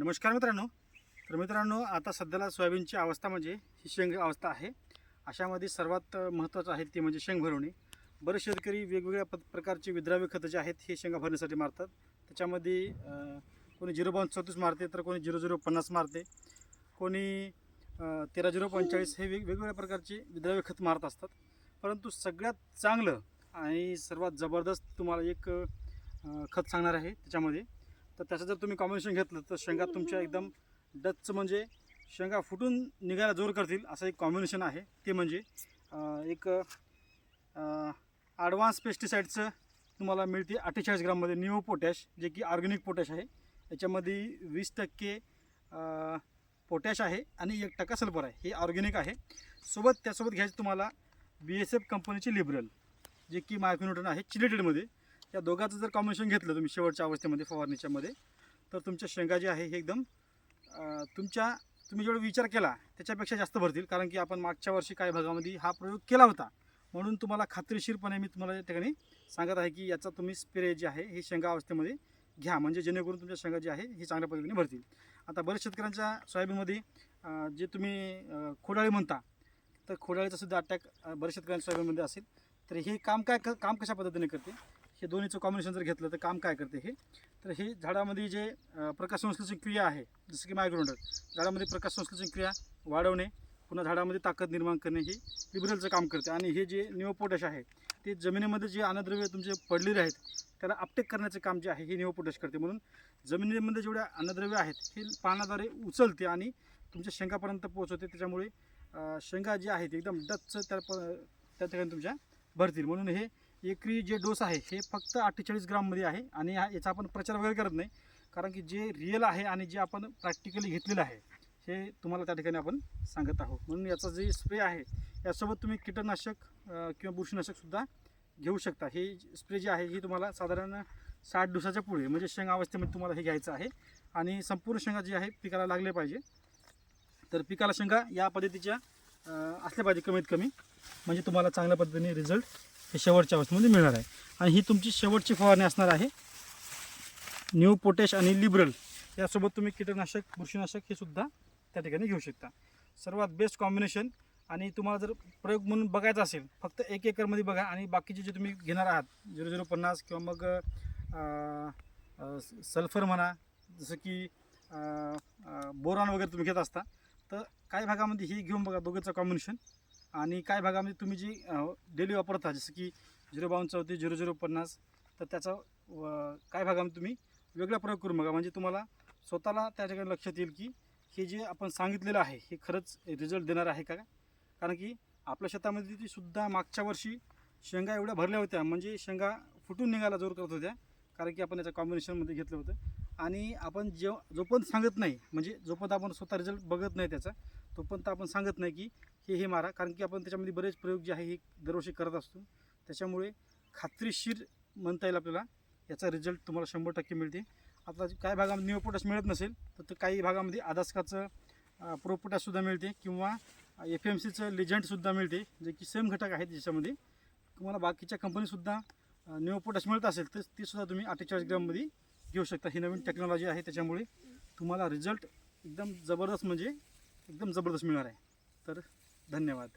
नमस्कार मित्रांनो. तर मित्रांनो आता सध्याला सोयाबीनची अवस्था म्हणजे ही शेंग अवस्था आहे. अशामध्ये सर्वात महत्त्वाचं आहे ते म्हणजे शेंग भरवणे. बरेच शेतकरी वेगवेगळ्या प प्रकारचे विद्राव्य खतं जे आहेत हे शेंगा भरण्यासाठी मारतात. त्याच्यामध्ये कोणी झिरो पॉईंट चौतीस मारते तर कोणी झिरो झिरो पन्नास मारते. कोणी तेरा झिरो पंचेचाळीस हे वेग वेगवेगळ्या प्रकारचे विद्राव्य खत मारत असतात. परंतु सगळ्यात चांगलं आणि सर्वात जबरदस्त तुम्हाला एक खत सांगणार आहे त्याच्यामध्ये तर त्याचं जर तुम्ही कॉम्बिनेशन घेतलं तर शेंगा तुमच्या एकदम डच म्हणजे शेंगा फुटून निघायला जोर करतील असं एक कॉम्बिनेशन आहे. ते म्हणजे एक ॲडव्हान्स पेस्टिसाईडचं तुम्हाला मिळते अठ्ठेचाळीस ग्राममध्ये. निओ पोटॅश जे की ऑर्गॅनिक पोटॅश आहे. याच्यामध्ये वीस टक्के पोटॅश आहे आणि एक टक्का सल्फर आहे. हे ऑर्गॅनिक आहे. सोबत त्यासोबत घ्यायचं तुम्हाला बी एस एफ कंपनीची लिबरल जे की मायक्रोन्यूटन आहे चिलेटेडमध्ये. या दोघांचं जर कॉम्बिनेशन घेतलं तुम्ही शेवटच्या अवस्थेमध्ये फवारणीच्यामध्ये तर तुमच्या शेंगा जे आहे हे एकदम तुमच्या तुम्ही जेवढा विचार केला त्याच्यापेक्षा जास्त भरतील. कारण की आपण मागच्या वर्षी काही भागामध्ये हा प्रयोग केला होता. म्हणून तुम्हाला खात्रीशीरपणे मी तुम्हाला या ठिकाणी सांगत आहे की याचा तुम्ही स्प्रे जे आहे हे शेंगा अवस्थेमध्ये घ्या. म्हणजे जेणेकरून तुमच्या शेंगा जे आहे हे चांगल्या पद्धतीने भरतील. आता बरेच शेतकऱ्यांच्या सोयाबीनमध्ये जे तुम्ही खोडाळी म्हणता तर खोडाळीचा सुद्धा अटॅक बऱ्याच शेतकऱ्यांच्या सोयाबीनमध्ये असेल. तर हे काम काय क- काम कशा पद्धतीने करते? हे दोन्हीचं कॉम्बिनेशन जर घेतलं तर काम काय करते हे? तर हे झाडामध्ये जे प्रकाश संश्लेषण क्रिया आहे जसं की मायग्रोंडर झाडामध्ये प्रकाश संश्लेषण क्रिया वाढवणे पुन्हा झाडामध्ये ताकद निर्माण करणे हे लिबरलचं काम करते. आणि हे जे निओपोटॅश आहे ते जमिनीमध्ये जे अन्नद्रव्य तुमचे पडलेले आहेत त्याला अपटेक करण्याचं काम जे आहे हे निओपोटॅश करते. म्हणून जमिनीमध्ये जेवढ्या अन्नद्रव्य आहेत हे पानाद्वारे उचलते आणि तुमच्या शेंगापर्यंत पोहोचवते. त्याच्यामुळे शेंगा जे आहेत एकदम डच्च त्या प त्या ठिकाणी तुमच्या भरतील. म्हणून हे एकरी जे डोस आहे हे फक्त अठ्ठेचाळीस ग्राममध्ये आहे आणि हा याचा आपण प्रचार वगैरे करत नाही. कारण की जे रिअल आहे आणि जे आपण प्रॅक्टिकली घेतलेलं आहे हे तुम्हाला त्या ठिकाणी आपण सांगत आहोत. म्हणून याचा जे स्प्रे आहे यासोबत तुम्ही कीटकनाशक किंवा बुरशीनाशकसुद्धा घेऊ शकता. हे स्प्रे जे आहे हे तुम्हाला साधारण साठ दिवसाच्या पुढे म्हणजे शेंगा अवस्थेमध्ये तुम्हाला हे घ्यायचं आहे. आणि संपूर्ण शेंगा जे आहे पिकाला लागले पाहिजे. तर पिकाला शेंगा या पद्धतीच्या असल्या पाहिजे कमीत कमी. म्हणजे तुम्हाला चांगल्या पद्धतीने रिझल्ट हे शेवटच्या अवस्थेमध्ये मिळणार आहे. आणि ही तुमची शेवटची फवारणी असणार आहे. न्यू पोटॅश आणि लिबरल यासोबत तुम्ही कीटकनाशक बुरशीनाशक हे सुद्धा त्या ठिकाणी घेऊ शकता. सर्वात बेस्ट कॉम्बिनेशन आणि तुम्हाला जर प्रयोग म्हणून बघायचा असेल फक्त एक एकरमध्ये बघा आणि बाकीचे जे तुम्ही घेणार आहात झिरो झिरो पन्नास किंवा मग सल्फर म्हणा जसं की बोरॉन वगैरे तुम्ही घेत असता तर काही भागामध्ये हे घेऊन बघा दोघंचं कॉम्बिनेशन आणि काही भागामध्ये तुम्ही जी डेली वापरता जसं की झिरो बावन्न चौतीस झिरो झिरो पन्नास तर त्याचा व- काही भागामध्ये तुम्ही वेगळा प्रयोग करून बघा. म्हणजे तुम्हाला स्वतःला त्या ठिकाणी लक्षात येईल की हे जे आपण सांगितलेलं आहे हे खरंच रिझल्ट देणार आहे का? कारण की आपल्या शेतामध्ये ती सुद्धा मागच्या वर्षी शेंगा एवढ्या भरल्या होत्या. म्हणजे शेंगा फुटून निघायला जोर करत होत्या. कारण की आपण याच्या कॉम्बिनेशनमध्ये घेतलं होतं. आणि आपण जेव जोपर्यंत सांगत नाही म्हणजे जोपर्यंत आपण स्वतः रिझल्ट बघत नाही त्याचा तोपर्यंत आपण सांगत नाही की हे हे मारा. कारण की आपण त्याच्यामध्ये बरेच प्रयोग जे आहे हे दरवर्षी करत असतो. त्याच्यामुळे खात्रीशीर म्हणता येईल आपल्याला याचा रिझल्ट तुम्हाला शंभर टक्के मिळते. आता काही भागामध्ये निओपोटॅश मिळत नसेल तर ते काही भागामध्ये आदास्काचं प्रोपोटॅशसुद्धा मिळते किंवा एफ एम सीचं लिजंटसुद्धा मिळते जे की सेम घटक आहेत ज्याच्यामध्ये. तुम्हाला बाकीच्या कंपनीसुद्धा निओपोटॅश मिळत असेल तर तीसुद्धा तुम्ही अठ्ठेचाळीस ग्राममध्ये घेऊ शकता. ही नवीन टेक्नॉलॉजी आहे त्याच्यामुळे तुम्हाला रिझल्ट एकदम जबरदस्त म्हणजे एकदम जबरदस्त मिळणार आहे. तर धन्यवाद.